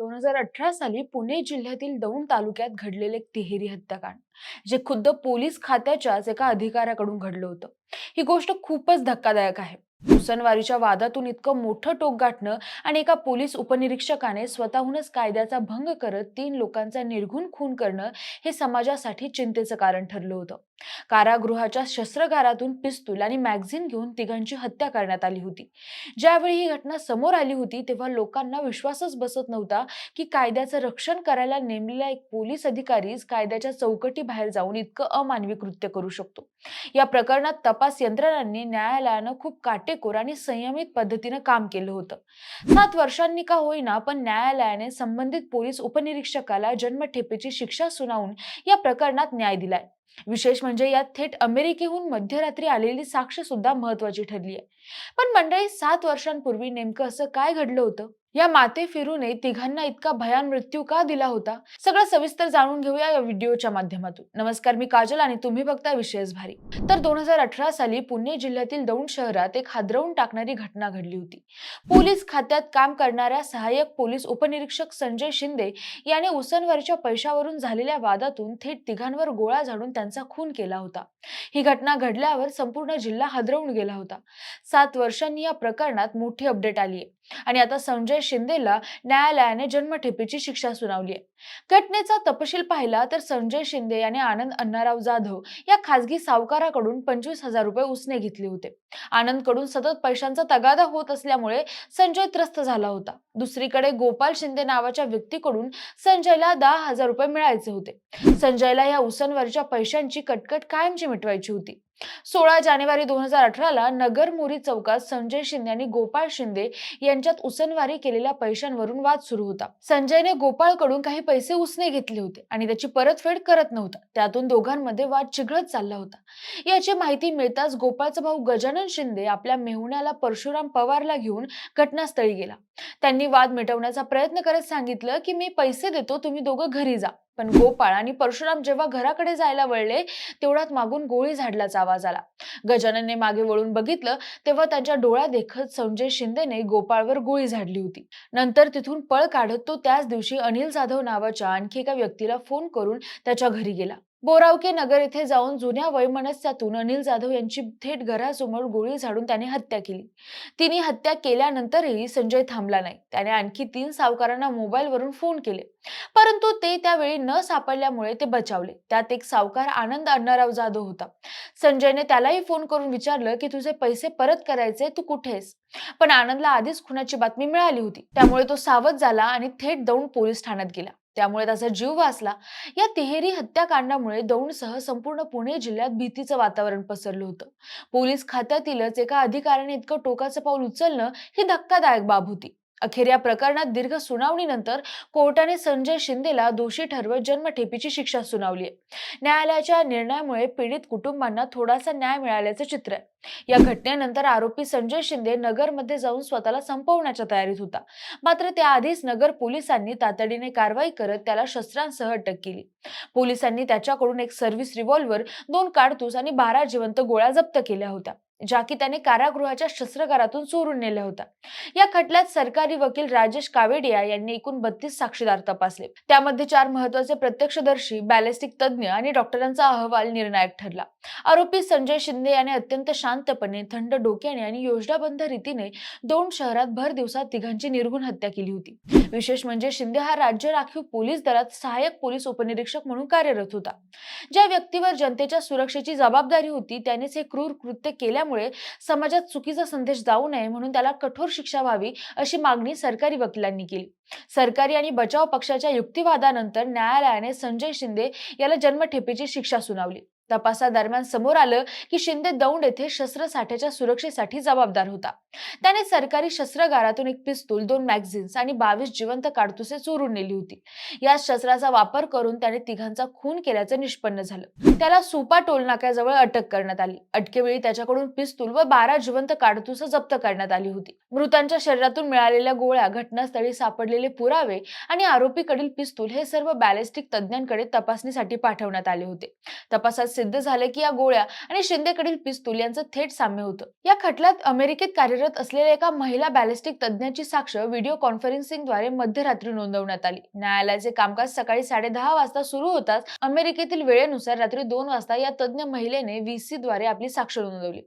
दोन हजार अठरा साली पुणे जिल्ह्यातील दौंड तालुक्यात घडलेले तिहेरी हत्याकांड जे खुद्द पोलीस खात्याच्याच एका अधिकाऱ्याकडून घडलं होतं. ही गोष्ट खूपच धक्कादायक आहे. मुसनवारीच्या वादातून इतकं मोठं टोक गाठणं आणि एका पोलीस उपनिरीक्षकाने स्वतःहूनच कायद्याचा भंग करत तीन लोकांचा निर्घुण खून करणं हे समाजासाठी चिंतेचं कारण ठरलं होतं. कारागृहाच्या शस्त्रगारातून पिस्तूल आणि मॅगझिन घेऊन तिघांची हत्या करण्यात आली होती. ज्यावेळी ही घटना समोर आली होती तेव्हा लोकांना विश्वासच बसत नव्हता की कायद्याचं रक्षण करायला नेमलेला एक पोलीस अधिकारीच कायद्याच्या चौकटी बाहेर जाऊन इतकं अमानवी कृत्य करू शकतो. या प्रकरणात तपास यंत्रणांनी न्यायालयानं खूप काटे काटेकोर आणि संयमित पद्धतीनं काम केलं होतं. सात वर्षांनी का होईना पण न्यायालयाने संबंधित पोलीस उपनिरीक्षकाला जन्मठेपेची शिक्षा सुनावून या प्रकरणात न्याय दिलाय. विशेष म्हणजे यात थेट अमेरिकेहून मध्यरात्री आलेली साक्ष सुद्धा महत्वाची ठरली आहे पण मंडळी सात वर्षांपूर्वी नेमकं असं काय घडलं होतं? या माते फिरूने तिघांना इतका भयान मृत्यू का दिला होता? सगळं सविस्तर जाणून घेऊया या व्हिडिओच्या माध्यमातून. नमस्कार मी काजल आणि तुम्ही बघता विशेष भारी. तर दोन हजार अठरा साली पुणे जिल्ह्यातील दौंड शहरात एक हादरवून टाकणारी घटना घडली होती. पोलीस खात्यात काम करणाऱ्या सहाय्यक पोलीस उपनिरीक्षक संजय शिंदे याने उसनवरच्या पैशावरून झालेल्या वादातून थेट तिघांवर गोळा झाडून त्यांचा खून केला होता. ही घटना घडल्यावर संपूर्ण जिल्हा हादरवून गेला होता. सात वर्षांनी या प्रकरणात मोठी अपडेट आली आहे आणि आता संजय शिंदेला न्यायालयाने जन्मठेपेची शिक्षा सुनावली आहे. घटनेचा तपशील पाहिला तर संजय शिंदे याने आनंद अण्णाराव जाधव या खासगी सावकाराकडून पंचवीस हजार रुपये उसने घेतले होते. आनंदकडून सतत पैशांचा तगादा होत असल्यामुळे संजय त्रस्त झाला होता. दुसरीकडे गोपाल शिंदे नावाच्या व्यक्तीकडून संजयला दहा हजार रुपये मिळायचे होते. संजयला या उसनवरच्या पैशांची कटकट कायमची मिटवायची होती. सोळा जानेवारी दोन हजार अठराला नगर मोरी चौकात संजय शिंदे आणि गोपाळ शिंदे यांच्यात उसनवारी केलेल्या पैशांवरून वाद सुरू होता. संजयने गोपाळकडून काही पैसे उसने घेतले होते आणि त्याची परतफेड करत नव्हता. त्यातून दोघांमध्ये वाद चिघळत चालला होता. याची माहिती मिळताच गोपाळचा भाऊ गजानन शिंदे आपल्या मेहुण्याला परशुराम पवारला घेऊन घटनास्थळी गेला. त्यांनी वाद मिटवण्याचा प्रयत्न करत सांगितलं की मी पैसे देतो तुम्ही दोघं घरी जा. पण गोपाळ आणि परशुराम जेव्हा घराकडे जायला वळले तेवढ्यात मागून गोळी झाडल्याचा आवाज आला. गजाननने मागे वळून बघितलं तेव्हा त्यांच्या डोळ्या देखत संजय शिंदेने गोपाळवर गोळी झाडली होती. नंतर तिथून पळ काढत तो त्याच दिवशी अनिल जाधव नावाच्या आणखी एका व्यक्तीला फोन करून त्याच्या घरी गेला. बोरावके नगर येथे जाऊन जुन्या वैमनस्यातून अनिल जाधव यांची थेट घरासमोर गोळी झाडून त्याने हत्या केली. तिने हत्या केल्यानंतरही संजय थांबला नाही. त्याने आणखी तीन सावकारांना मोबाईलवरून फोन केले. परंतु ते त्यावेळी न सापडल्यामुळे ते बचावले. त्यात एक सावकार आनंद अण्णाराव जाधव होता. संजयने त्यालाही फोन करून विचारलं की तुझे पैसे परत करायचे तू कुठेस पण आनंदला आधीच खुनाची बातमी मिळाली होती. त्यामुळे तो सावध झाला आणि थेट दौंड पोलीस ठाण्यात गेला. त्यामुळे त्याचा जीव वाचला. या तिहेरी हत्याकांडामुळे दौंडसह संपूर्ण पुणे जिल्ह्यात भीतीचं वातावरण पसरलं होतं. पोलीस खात्यातीलच एका अधिकाऱ्याने इतकं टोकाचं पाऊल उचलणं ही धक्कादायक बाब होती. अखेर या प्रकरणात दीर्घ सुनावणीनंतर कोर्टाने संजय शिंदेला दोषी ठरवत जन्मठेपीची शिक्षा सुनावली आहे. न्यायालयाच्या निर्णयामुळे पीडित कुटुंबांना थोडासा न्याय मिळाल्याचं चित्र आहे. या घटनेनंतर आरोपी संजय शिंदे नगरमध्ये जाऊन स्वतःला संपवण्याच्या तयारीत होता. मात्र त्याआधीच नगर पोलिसांनी तातडीने कारवाई करत त्याला शस्त्रांसह अटक केली. पोलिसांनी त्याच्याकडून एक सर्व्हिस रिव्हॉल्व्हर दोन काडतूस आणि बारा जिवंत गोळ्या जप्त केल्या होत्या. ज्या की त्याने कारागृहाच्या शस्त्रगारातून चोरून नेल्या होत्या. या खटल्यात सरकारी वकील राजेश कावेडिया यांनी एकूण बत्तीस साक्षीदार तपासले. त्यामध्ये चार महत्त्वाचे प्रत्यक्षदर्शी बॅलिस्टिक तज्ज्ञ आणि डॉक्टरांचा अहवाल निर्णायक ठरला. आरोपी संजय शिंदे याने अत्यंत शांतपणे थंड डोक्याने आणि योजनाबद्ध रीतीने दोन शहरात भर दिवसात तिघांची निर्गुण हत्या केली होती. विशेष म्हणजे शिंदे हा राज्य राखीव पोलीस दलात सहाय्यक पोलीस उपनिरीक्षक म्हणून कार्यरत होता. ज्या व्यक्तीवर जनतेच्या सुरक्षेची जबाबदारी होती त्यानेच हे क्रूर कृत्य केल्यामुळे समाजात चुकीचा संदेश जाऊ नये म्हणून त्याला कठोर शिक्षा व्हावी अशी मागणी सरकारी वकिलांनी केली. सरकारी आणि बचाव पक्षाच्या युक्तिवादानंतर न्यायालयाने संजय शिंदे याला जन्मठेपेची शिक्षा सुनावली. तपासादरम्यान समोर आलं की शिंदे दौंड येथे शस्त्रसाठ्याच्या सुरक्षेसाठी जबाबदार होता. त्याने सरकारी शस्त्रागारातून एक पिस्तूल दोन मॅगझिन्स आणि बावीस जिवंत काडतुसे चोरून नेली होती. या शस्त्राचा वापर करून त्याने तिघांचा खून केल्याचं निष्पन्न झालं. त्याला सुपा टोल नाक्याजवळ अटक करण्यात आली. अटकेवेळी त्याच्याकडून पिस्तूल व बारा जिवंत काडतुस जप्त करण्यात आली होती. मृतांच्या शरीरातून मिळालेल्या गोळ्या घटनास्थळी सापडलेले पुरावे आणि आरोपीकडील पिस्तूल हे सर्व बॅलिस्टिक तज्ज्ञांकडे तपासणीसाठी पाठवण्यात आले होते. तपासात सिद्ध झालं की या गोळ्या आणि शिंदेकडील पिस्तूल यांचं थेट साम्य होतं. या खटल्यात अमेरिकेत कार्यरत असलेल्या एका महिला बॅलिस्टिक तज्ज्ञाची साक्ष व्हिडिओ कॉन्फरन्सिंगद्वारे मध्यरात्री नोंदवण्यात आली. न्यायालयाचे कामकाज सकाळी साडेदहा वाजता सुरू होताच अमेरिकेतील वेळेनुसार रात्री दोन वाजता या तज्ज्ञ महिलेने व्हीसी द्वारे आपली साक्ष नोंदवली.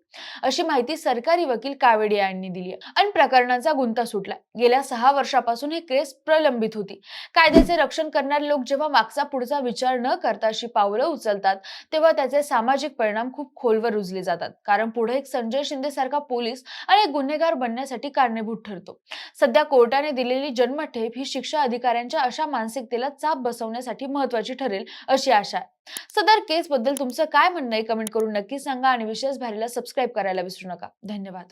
अशी माहिती सरकारी वकील कावेडे यांनी दिली आणि प्रकरणाचा गुंता सुटला. गेल्या सहा वर्षापासून ही केस प्रलंबित होती. कायद्याचे रक्षण करणारे लोक जेव्हा मागचा पुढचा विचार न करता अशी पावलं उचलतात तेव्हा त्याचे सामाजिक परिणाम खूप खोलवर रुजले जातात. कारण पुढे एक संजय शिंदे सारखा पोलीस आणि एक गुन्हेगार बनण्यासाठी कारणीभूत ठरतो. सध्या कोर्टाने दिलेली जन्मठेप ही शिक्षा अधिकाऱ्यांच्या अशा मानसिकतेला चाप बसवण्यासाठी महत्वाची ठरेल अशी आशा आहे. सदर केस बद्दल तुमचं काय म्हणणं आहे? कमेंट करून नक्की सांगा आणि विशेष भारीला सबस्क्राईब करायला विसरू नका. धन्यवाद.